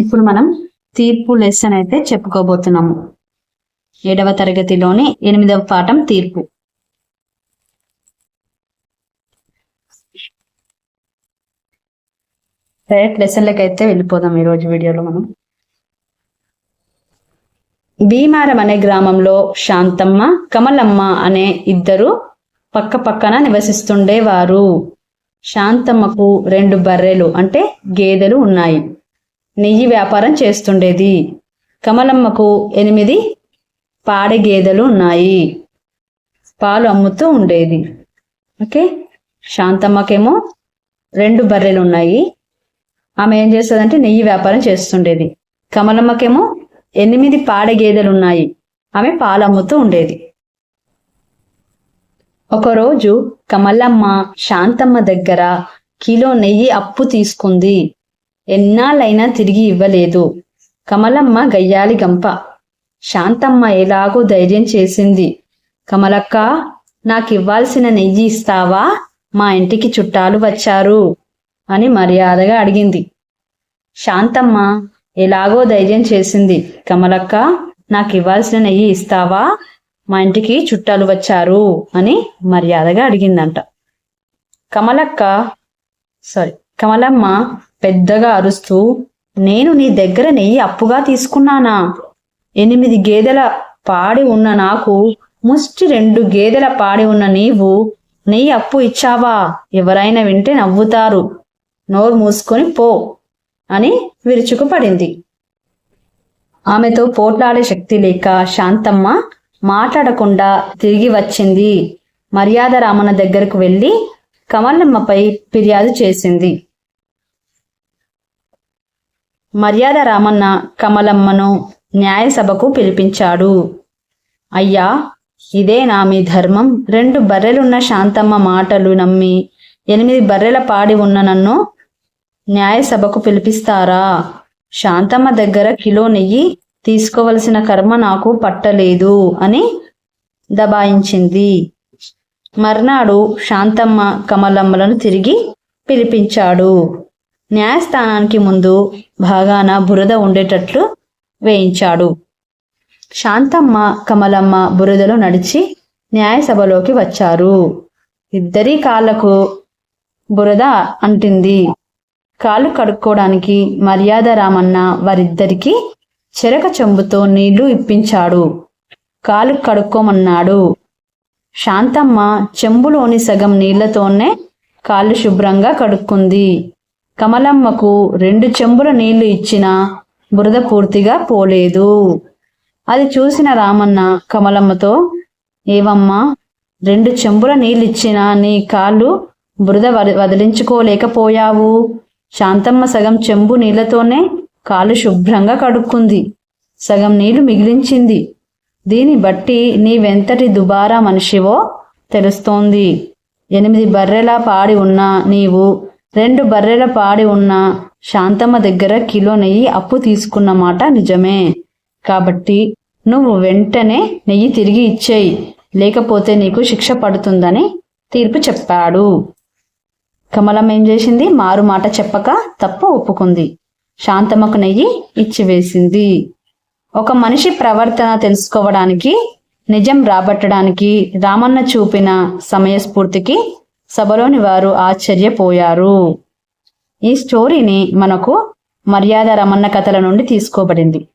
ఇప్పుడు మనం తీర్పు లెసన్ అయితే చెప్పుకోబోతున్నాము. ఏడవ తరగతిలోని ఎనిమిదవ పాఠం తీర్పు. డైరెక్ట్ లెసన్లకు అయితే వెళ్ళిపోదాం ఈరోజు వీడియోలో మనం. భీమారం అనే గ్రామంలో శాంతమ్మ కమలమ్మ అనే ఇద్దరు పక్క పక్కన నివసిస్తుండేవారు. శాంతమ్మకు రెండు బర్రెలు అంటే గేదెలు ఉన్నాయి. నెయ్యి వ్యాపారం చేస్తుండేది. కమలమ్మకు ఎనిమిది పాడి గేదెలు ఉన్నాయి. పాలు అమ్ముతూ ఉండేది. ఓకే? శాంతమ్మకేమో రెండు బర్రెలు ఉన్నాయి ఆమె ఏం చేస్తుందంటే నెయ్యి వ్యాపారం చేస్తుండేది. కమలమ్మకేమో ఎనిమిది పాడి గేదెలు ఉన్నాయి ఆమె పాలు అమ్ముతూ ఉండేది. ఒకరోజు కమలమ్మ శాంతమ్మ దగ్గర కిలో నెయ్యి అప్పు తీసుకుంది. ఎన్నాళ్ళైనా తిరిగి ఇవ్వలేదు. కమలమ్మ గయ్యాలి గంప. శాంతమ్మ ఎలాగో ధైర్యం చేసింది. కమలక్క నాకు ఇవ్వాల్సిన నెయ్యి ఇస్తావా? మా ఇంటికి చుట్టాలు వచ్చారు అని మర్యాదగా అడిగింది. శాంతమ్మ ఎలాగో ధైర్యం చేసింది. కమలక్క నాకు ఇవ్వాల్సిన నెయ్యి ఇస్తావా? మా ఇంటికి చుట్టాలు వచ్చారు అని మర్యాదగా అడిగిందంట. కమలక్క సారీ కమలమ్మ పెద్దగా అరుస్తూ నేను నీ దగ్గర నెయ్యి అప్పుగా తీసుకున్నానా? ఎనిమిది గేదెల పాడి ఉన్న నాకు ముష్టి రెండు గేదెల పాడి ఉన్న నీవు నెయ్యి అప్పు ఇచ్చావా? ఎవరైనా వింటే నవ్వుతారు. నోరు మూసుకొని పో అని విరుచుకుపడింది. ఆమెతో పోట్లాడే శక్తి లేక శాంతమ్మ మాట్లాడకుండా తిరిగి వచ్చింది. మర్యాద రామన్న దగ్గరకు వెళ్ళి కమలమ్మపై ఫిర్యాదు చేసింది. మర్యాద రామన్న కమలమ్మను న్యాయసభకు పిలిపించాడు. అయ్యా ఇదే నా మీ ధర్మం. రెండు బర్రెలున్న శాంతమ్మ మాటలు నమ్మి ఎనిమిది బర్రెల పాడి ఉన్న నన్ను న్యాయసభకు పిలిపిస్తారా? శాంతమ్మ దగ్గర కిలో నెయ్యి తీసుకోవలసిన కర్మ నాకు పట్టలేదు అని దబాయించింది. మర్నాడు శాంతమ్మ కమలమ్మలను తిరిగి పిలిపించాడు. న్యాయస్థానానికి ముందు భాగాన బురద ఉండేటట్లు వేయించాడు. శాంతమ్మ కమలమ్మ బురదలో నడిచి న్యాయసభలోకి వచ్చారు. ఇద్దరి కాళ్ళకు బురద అంటింది. కాళ్ళు కడుక్కోవడానికి మర్యాద రామన్న వారిద్దరికీ చెరక చెంబుతో నీళ్ళు ఇప్పించాడు. కాలు కడుక్కోమన్నాడు. శాంతమ్మ చెంబులోని సగం నీళ్ళతోనే కాళ్ళు శుభ్రంగా కడుక్కుంది. కమలమ్మకు రెండు చెంబుల నీళ్ళు ఇచ్చినా బురద పూర్తిగా పోలేదు. అది చూసిన రామన్న కమలమ్మతో ఏవమ్మా రెండు చెంబుల నీళ్ళిచ్చినా నీ కాళ్ళు బురద వదిలించుకోలేకపోయావు. శాంతమ్మ సగం చెంబు నీళ్ళతోనే కాళ్ళు శుభ్రంగా కడుక్కుంది. సగం నీళ్ళు మిగిలించింది. దీన్ని బట్టి నీవెంతటి దుబారా మనిషివో తెలుస్తోంది. ఎనిమిది బర్రెలా పాడి ఉన్నా నీవు రెండు బర్రెల పాడి ఉన్న శాంతమ్మ దగ్గర కిలో నెయ్యి అప్పు తీసుకున్న మాట నిజమే. కాబట్టి నువ్వు వెంటనే నెయ్యి తిరిగి ఇచ్చేయి. లేకపోతే నీకు శిక్ష పడుతుందని తీర్పు చెప్పాడు. కమలం ఏం చేసింది? మారు మాట చెప్పక తప్పు ఒప్పుకుంది. శాంతమ్మకు నెయ్యి ఇచ్చివేసింది ఒక మనిషి ప్రవర్తన తెలుసుకోవడానికి నిజం రాబట్టడానికి రామన్న చూపిన సమయస్ఫూర్తికి సభలోని వారు ఆశ్చర్యపోయారు. ఈ స్టోరీని మనకు మర్యాద రమన్న కథల నుండి తీసుకోబడింది.